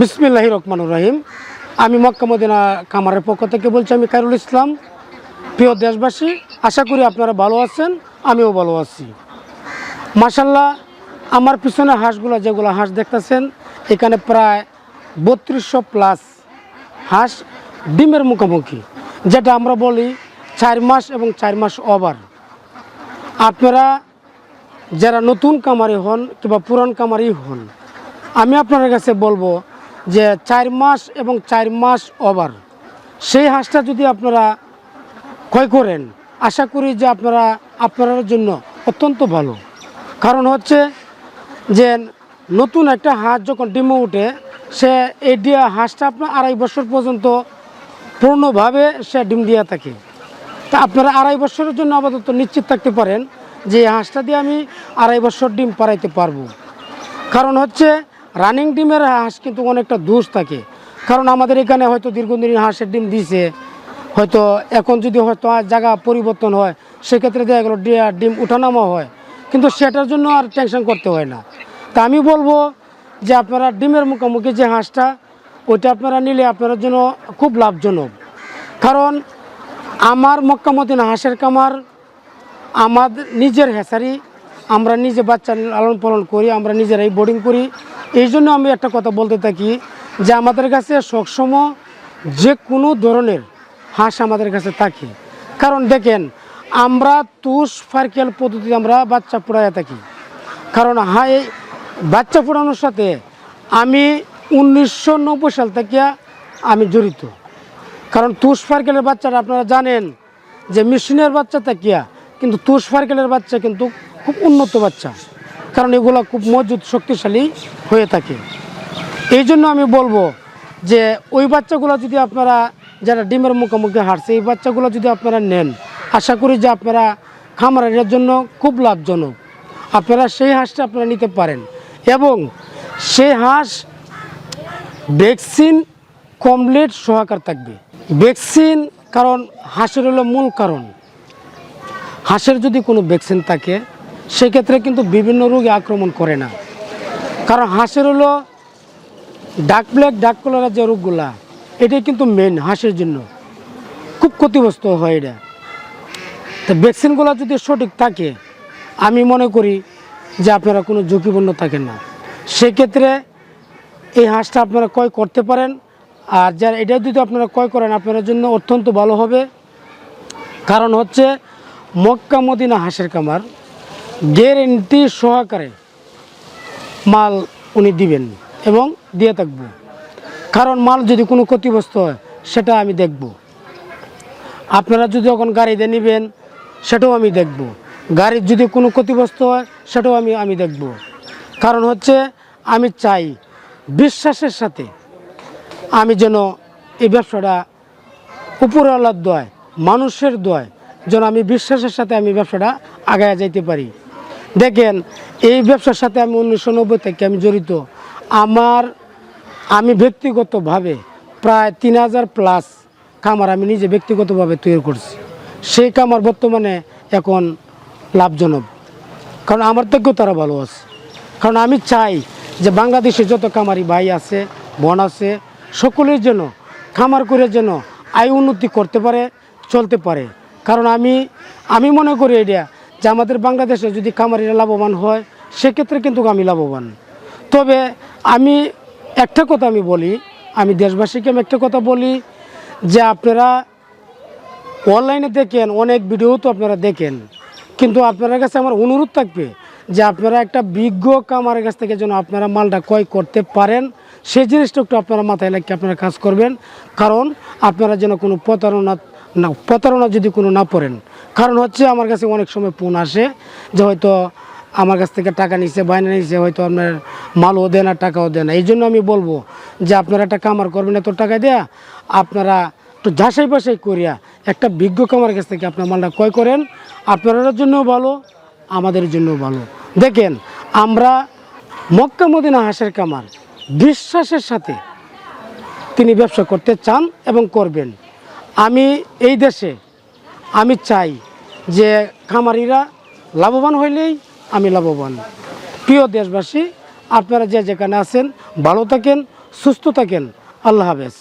বিসমিল্লাহ রহমানুর রহিম। আমি মক্কা মদিনা কামারের পক্ষ থেকে বলছি, আমি কারুল ইসলাম। প্রিয় দেশবাসী, আশা করি আপনারা ভালো আছেন, আমিও ভালো আছি। মাসাল্লাহ আমার পিছনে হাঁসগুলো যেগুলো হাঁস দেখতেছেন, এখানে প্রায় বত্রিশশো প্লাস হাঁস ডিমের মুখোমুখি, যেটা আমরা বলি চার মাস এবং চার মাস ওভার। আপনারা যারা নতুন কামারি হন কিংবা পুরান কামারি হন, আমি আপনার কাছে বলব যে চার মাস এবং চার মাস ওভার সেই হাঁসটা যদি আপনারা ক্রয় করেন, আশা করি যে আপনারা, আপনার জন্য অত্যন্ত ভালো। কারণ হচ্ছে যে নতুন একটা হাঁস যখন ডিমে উঠে, সে এই দিয়া হাঁসটা আপনার আড়াই বছর পর্যন্ত পূর্ণভাবে সে ডিম দিয়ে থাকে। তা আপনারা আড়াই বছরের জন্য আপাতত নিশ্চিত থাকতে পারেন যে হাঁসটা দিয়ে আমি আড়াই বছর ডিম পাড়াইতে পারব। কারণ হচ্ছে রানিং ডিমের হাঁস কিন্তু অনেকটা দোষ থাকে। কারণ আমাদের এখানে হয়তো দীর্ঘদিন হাঁসের ডিম দিছে। হয়তো এখন যদি হয়তো জায়গা পরিবর্তন হয়, সেক্ষেত্রে দেখা গেলো ডিম উঠানামা হয়। কিন্তু সেটার জন্য আর টেনশন করতে হয় না। তা আমি বলব যে আপনারা ডিমের মুখোমুখি যে হাঁসটা, ওইটা আপনারা নিলে আপনার জন্য খুব লাভজনক। কারণ আমার মক্কা মদিনা হাঁসের কামার আমাদের নিজের হেসারি আমরা নিজে বাচ্চা লালন পালন করি, আমরা নিজেরাই বোর্ডিং করি। এই জন্য আমি একটা কথা বলতে থাকি যে আমাদের কাছে সবসময় যে কোনো ধরনের হাঁস আমাদের কাছে থাকে। কারণ দেখেন, আমরা তুষ, ফার্কেল পদ্ধতিতে আমরা বাচ্চা পোড়াইয়া থাকি। কারণ হাই বাচ্চা পোড়ানোর সাথে আমি উনিশশো নব্বই সাল থেকে আমি জড়িত। কারণ তুষ, ফার্কেলের বাচ্চারা আপনারা জানেন যে মেশিনের বাচ্চা তাকিয়া কিন্তু তুষ, ফার্কেলের বাচ্চা কিন্তু খুব উন্নত বাচ্চা। কারণ এগুলো খুব মজবুত, শক্তিশালী হয়ে থাকে। এই জন্য আমি বলব যে ওই বাচ্চাগুলো যদি আপনারা, যারা ডিমের মুখোমুখি হাঁটছে, এই বাচ্চাগুলো যদি আপনারা নেন, আশা করি যে আপনারা খামারের জন্য খুব লাভজনক। আপনারা সেই হাঁসটা আপনারা নিতে পারেন এবং সেই হাঁস ভ্যাকসিন কমপ্লিট সহকার থাকবে। ভ্যাকসিন কারণ হাঁসের হলো মূল কারণ। হাঁসের যদি কোনো ভ্যাকসিন থাকে সেক্ষেত্রে কিন্তু বিভিন্ন রোগে আক্রমণ করে না। কারণ হাঁসের হলো ডাক প্লেগ ডাক কলারা যে রোগগুলা, এটাই কিন্তু মেন হাঁসের জন্য। খুব ক্ষতিগ্রস্ত হয় এটা। তো ভ্যাকসিনগুলো যদি সঠিক থাকে, আমি মনে করি যে আপনারা কোনো ঝুঁকিপূর্ণ থাকেন না। সেক্ষেত্রে এই হাঁসটা আপনারা ক্রয় করতে পারেন। আর যারা এটা যদি আপনারা ক্রয় করেন আপনার জন্য অত্যন্ত ভালো হবে। কারণ হচ্ছে মক্কা মদিনা হাঁসের কামার গ্যারেন্টি সহকারে মাল উনি দিবেন এবং দিয়ে থাকব। কারণ মাল যদি কোনো ক্ষতিগ্রস্ত হয়, সেটা আমি দেখব। আপনারা যদি যখন গাড়িতে নেবেন, সেটাও আমি দেখব। গাড়ির যদি কোনো ক্ষতিগ্রস্ত হয়, সেটাও আমি আমি দেখব। কারণ হচ্ছে, আমি চাই বিশ্বাসের সাথে আমি যেন এই ব্যবসাটা উপরওয়ালার দয় মানুষের দয় যেন আমি বিশ্বাসের সাথে আমি ব্যবসাটা আগায় যাইতে পারি। দেখেন, এই ব্যবসার সাথে আমি উনিশশো নব্বই থেকে আমি জড়িত। আমার, আমি ব্যক্তিগতভাবে প্রায় তিন হাজার প্লাস খামার আমি নিজে ব্যক্তিগতভাবে তৈরি করছি। সেই খামার বর্তমানে এখন লাভজনক। কারণ আমার থেকেও তারা ভালো আছে। কারণ আমি চাই যে বাংলাদেশে যত খামারি ভাই আছে, বোন আছে, সকলের জন্য খামার করে যেন আয় উন্নতি করতে পারে, চলতে পারে। কারণ আমি আমি মনে করি এটা যে আমাদের বাংলাদেশে যদি খামারিরা লাভবান হয়, সেক্ষেত্রে কিন্তু আমি লাভবান। তবে আমি একটা কথা আমি বলি, আমি দেশবাসীকে আমি একটা কথা বলি যে আপনারা অনলাইনে দেখেন, অনেক ভিডিও তো আপনারা দেখেন। কিন্তু আপনার কাছে আমার অনুরোধ থাকবে যে আপনারা একটা বিজ্ঞ কামারের কাছ থেকে যেন আপনারা মালটা ক্রয় করতে পারেন, সেই জিনিসটা একটু আপনারা মাথায় লাগিয়ে আপনারা কাজ করবেন। কারণ আপনারা যেন কোনো প্রতারণা না, প্রতারণা যদি কোনো না পড়েন। কারণ হচ্ছে আমার কাছে অনেক সময় ফোন আসে যে হয়তো আমার কাছ থেকে টাকা নিচ্ছে বাইনা নিচ্ছে হয়তো আপনার মালও দেয় না, টাকাও দেয় না। এই জন্য আমি বলব যে আপনারা একটা কামার করবেন এত টাকা দেয়া, আপনারা একটু যাচাই বাছাই করিয়া একটা বিজ্ঞ কামার কাছ থেকে আপনার মালটা ক্রয় করেন। আপনাদের জন্যও ভালো, আমাদের জন্যও ভালো। দেখেন, আমরা মক্কা মদিনা হাঁসের কামার বিশ্বাসের সাথে তিনি ব্যবসা করতে চান এবং করবেন। আমি এই দেশে আমি চাই যে খামারিরা লাভবান হইলেই আমি লাভবান। প্রিয় দেশবাসী, আপনারা যে যেখানে আছেন, ভালো থাকেন, সুস্থ থাকেন। আল্লাহ হাফেজ।